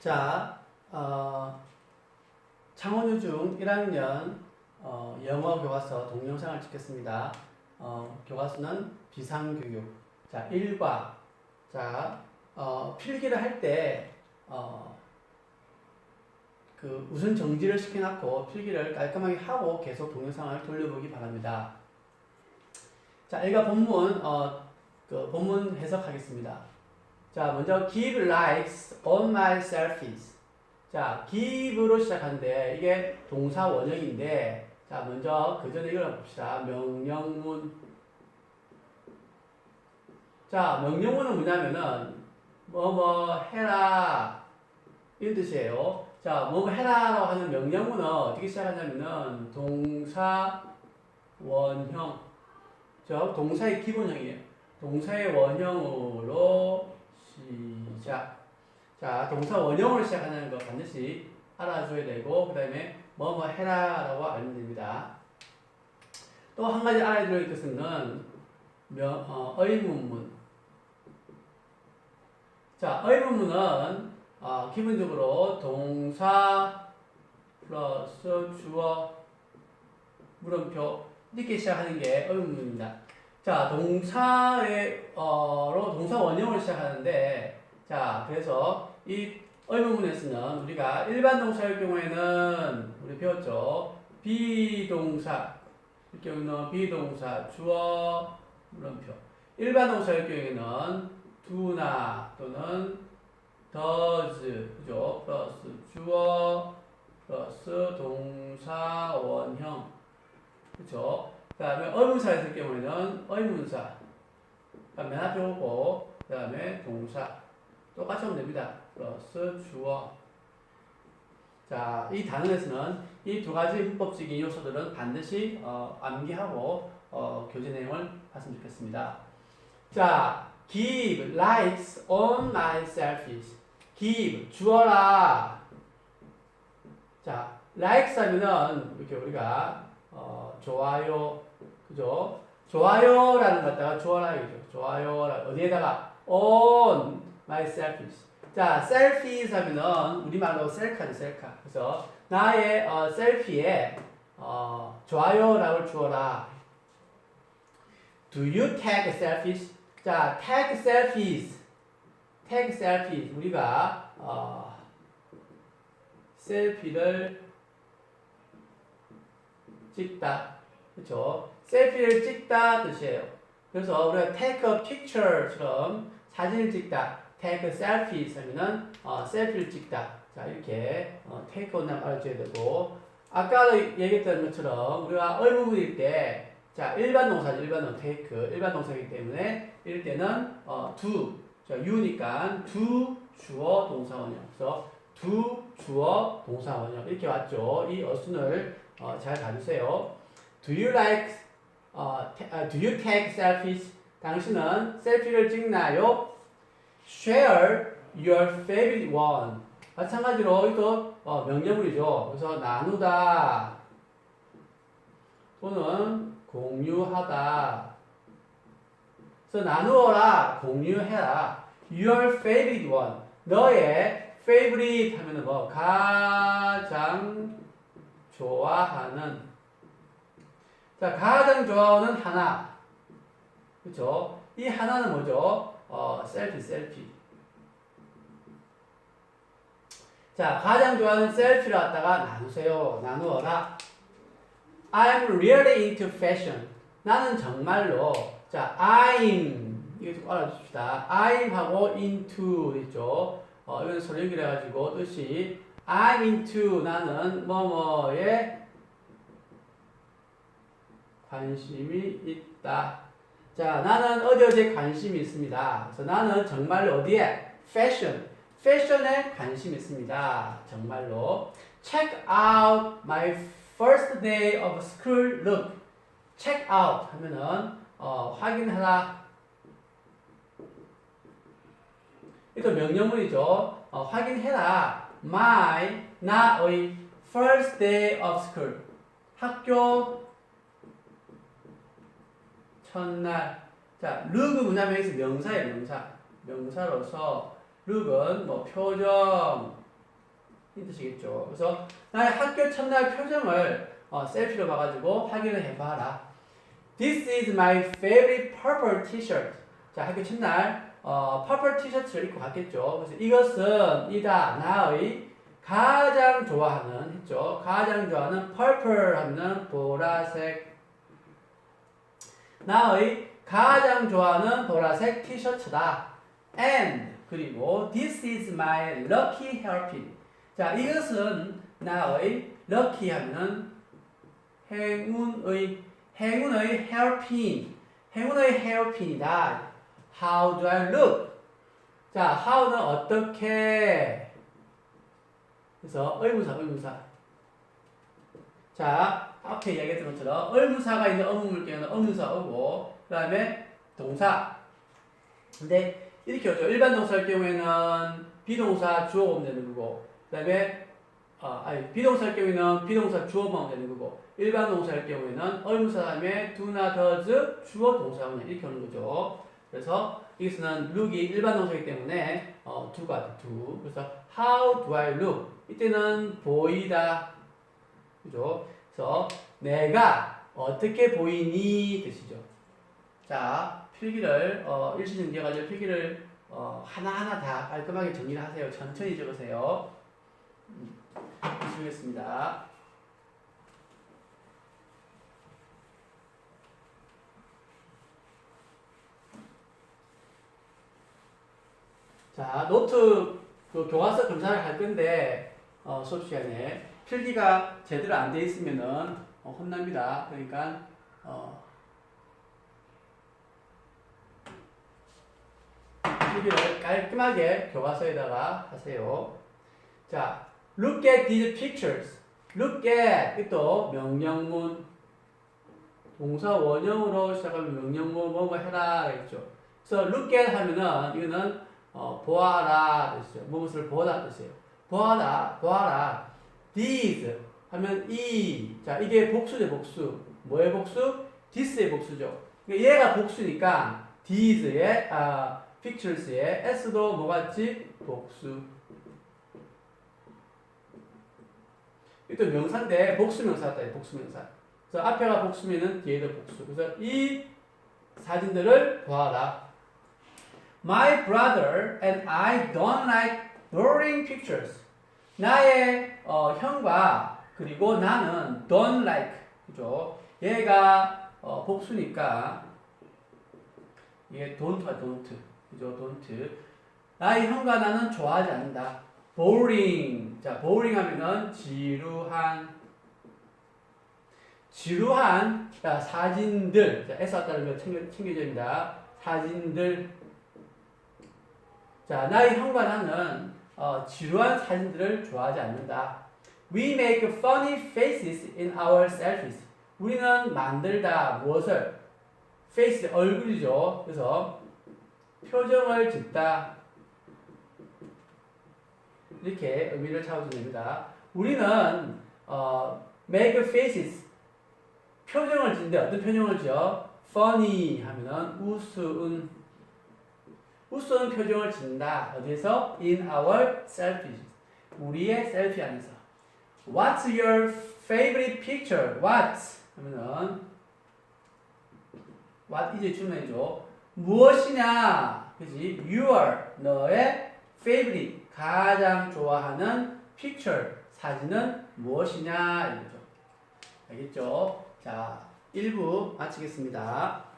자, 어, 창원유중 1학년 어, 영어 교과서 동영상을 찍겠습니다. 어, 교과서는 비상교육. 자, 1과. 자, 어, 필기를 할 때, 어, 그 우선 정지를 시켜놓고 필기를 깔끔하게 하고 계속 동영상을 돌려보기 바랍니다. 자, 1과 본문, 어, 그 본문 해석하겠습니다. 자, 먼저 give likes on my selfies. 자, give로 시작하는데 이게 동사 원형인데 자, 먼저 그 전에 이걸 봅시다. 명령문. 자, 명령문은 뭐냐면은 뭐 뭐 해라 이런 뜻이에요. 자, 뭐뭐 해라라고 하는 명령문은 어떻게 시작하냐면은 동사 원형. 저 동사의 기본형이에요. 동사의 원형으로 시작. 자, 동사 원형으로 시작하는 거 반드시 알아줘야 되고, 그 다음에 뭐뭐 해라 라고 알면 됩니다. 또 한 가지 알아야 될 것은 명, 어, 의문문. 자, 의문문은 어, 기본적으로 동사 플러스 주어 물음표 이렇게 시작하는 게 의문문입니다. 자, 동사의 어로 동사 원형을 시작하는데 자, 그래서 이 의문문에서는 우리가 일반 동사일 경우에는 우리 배웠죠. 비동사 이 경우는 비동사 주어 물음표. 일반 동사일 경우에는 do나 또는 does 그죠? 플러스 주어 플러스 동사 원형 그죠? 그 다음에 의문사 있을 경우에는 의문사 맨 앞에 오고 그 다음에 동사 똑같이 하면 됩니다. 플러스 주어 자, 이 단원에서는 이 두 가지 문법적인 요소들은 반드시 어, 암기하고 어, 교재 내용을 봤으면 좋겠습니다. 자, give likes on my selfies. give 주어라. 자, likes 하면은 이렇게 우리가 어, 좋아요, 그죠? 좋아요라는 것 갖다가 이죠. 좋아요라 어디에다가 on my selfies. 자, selfies 하면은 우리말로 셀카죠, 셀카. 그래서 나의 어, 셀피에 어, 좋아요라고 주어라. Do you take selfies? 자, take selfies. take selfies. 우리가 어, 셀피를 찍다. 그렇죠? 셀피를 찍다 뜻이에요. 그래서 우리가 take a picture처럼 사진을 찍다. take selfies 하면은 어, 셀피를 찍다. 자 이렇게 어, take on을 알아줘야 되고 아까 얘기했던 것처럼 우리가 의문문일 때 자, 일반 동사, 일반 동사, take, 일반 동사이기 때문에 이럴 때는 어, do, 자, you니까 do 주어 동사 원형. 그래서 do 주어 동사 원형 이렇게 왔죠. 이 어순을 어, 잘 봐주세요. Do you like, 어, 아, do you take selfies? 당신은 셀피를 찍나요? Share your favorite one. 마찬가지로 이거 어, 명령문이죠. 그래서 나누다 또는 공유하다. 그래서 나누어라, 공유해라. Your favorite one. 너의 favorite 하면은 뭐 가장 좋아하는. 자, 가장 좋아하는 하나. 그렇죠? 이 하나는 뭐죠? 어, 셀피, 셀피. 자, 가장 좋아하는 셀피를 갖다가 나누세요. 나누어라. I'm really into fashion. 나는 정말로 자 I'm 이거 좀 알아줍시다. I'm 하고 into 있죠. 어, 이건 소리 연결해 가지고 뜻이 I'm into 나는 뭐뭐에 관심이 있다. 자 나는 어디 어디에 관심이 있습니다. 그래서 나는 정말로 어디에 fashion 패션에 관심이 있습니다. 정말로 check out my first day of school look. check out 하면은 어, 확인하라. 이거 명령문이죠. 어, 확인해라. my 나의 first day of school. 학교 첫날. 자, look은 뭐냐면 여기서 명사예요, 명사. 명사로서 look은 뭐 표정, 이 뜻이겠죠. 그래서 나의 학교 첫날 표정을 어, 셀피로 봐가지고 확인을 해봐라. This is my favorite purple t-shirt. 자, 학교 첫날 어, purple 티셔츠를 입고 갔겠죠. 그래서 이것은 이다 나의 가장 좋아하는 했죠. 가장 좋아하는 purple 하면 보라색. 나의 가장 좋아하는 보라색 티셔츠다. And 그리고 this is my lucky hairpin. 자, 이것은 나의 lucky 하면은 행운의 행운의 hairpin. 행운의 hairpin이다. How do I look? 자, how는 어떻게? 그래서 의문사, 의문사. 자, 앞에 이야기했던 것처럼 의문사가 있는 어문을 깨는 의문사 오고 그 다음에 동사. 근데 이렇게 오죠. 일반 동사일 경우에는 비동사 오면 되는 거고 그 다음에 어, 아니 비동사일 경우에는 비동사 주어만 되는 거고 일반 동사일 경우에는 의문사 다음에 do나 does 주어 오면 이렇게 오는 거죠. 그래서 여기서는 look이 일반 동사이기 때문에 어, do가 돼, do. 그래서 how do I look? 이때는 보이다. 그죠? 그래서 내가 어떻게 보이니 뜻이죠. 자, 필기를 어, 일시정지가지고 필기를 어, 하나하나 다 깔끔하게 정리를 하세요. 천천히 적으세요. 음, 수고했습니다. 자, 노트 그 교과서 검사를 할 건데 어, 수업 시간에 필기가 제대로 안 돼 있으면은 어, 혼납니다. 그러니까 어, 필기를 깔끔하게 교과서에다가 하세요. 자, look at these pictures. look at 또 명령문 동사 원형으로 시작하면 명령문 뭐뭐 해라 했죠. 그래서 look at 하면은 이거는 어, 보아라 뜻이죠. 무엇을 보다 뜻이에요. 보아라, 보아라. These 하면 이. 자, 이게 복수죠, 복수. 뭐의 복수? this의 복수죠. 그러니까 얘가 복수니까 these의 아, pictures의 s도 뭐 같지? 복수. 이또 명사인데 복수 명사다, 복수 명사. 그래서 앞에가 복수면은 뒤에도 복수. 그래서 이 사진들을 보아라. My brother and I don't like blurring pictures. 나의 어, 형과 그리고 나는 don't like 그죠? 얘가 어, 복수니까 이게 don't와 don't 그죠? don't 나의 형과 나는 좋아하지 않는다. boring 자 boring 하면은 지루한 지루한 자, 사진들 자, S 왔다는 거 챙겨, 챙겨줘야 됩니다. 사진들 자, 나의 형과 나는 어, 지루한 사진들을 좋아하지 않는다. We make funny faces in our selfies. 우리는 만들다 무엇을? face 얼굴이죠. 그래서 표정을 짓다. 이렇게 의미를 찾아주면 됩니다. 우리는 어, make faces 표정을 짓는데 어떤 표정을 지어? funny 하면은 우스운 우스운 표정을 짓는다. 어디에서? In our selfies. 우리의 셀피 안에서. What's your favorite picture? What? 하면은 What 이제 주문해줘. 무엇이냐? 그지? Your 너의 favorite 가장 좋아하는 picture 사진은 무엇이냐? 이거죠. 알겠죠? 자, 1부 마치겠습니다.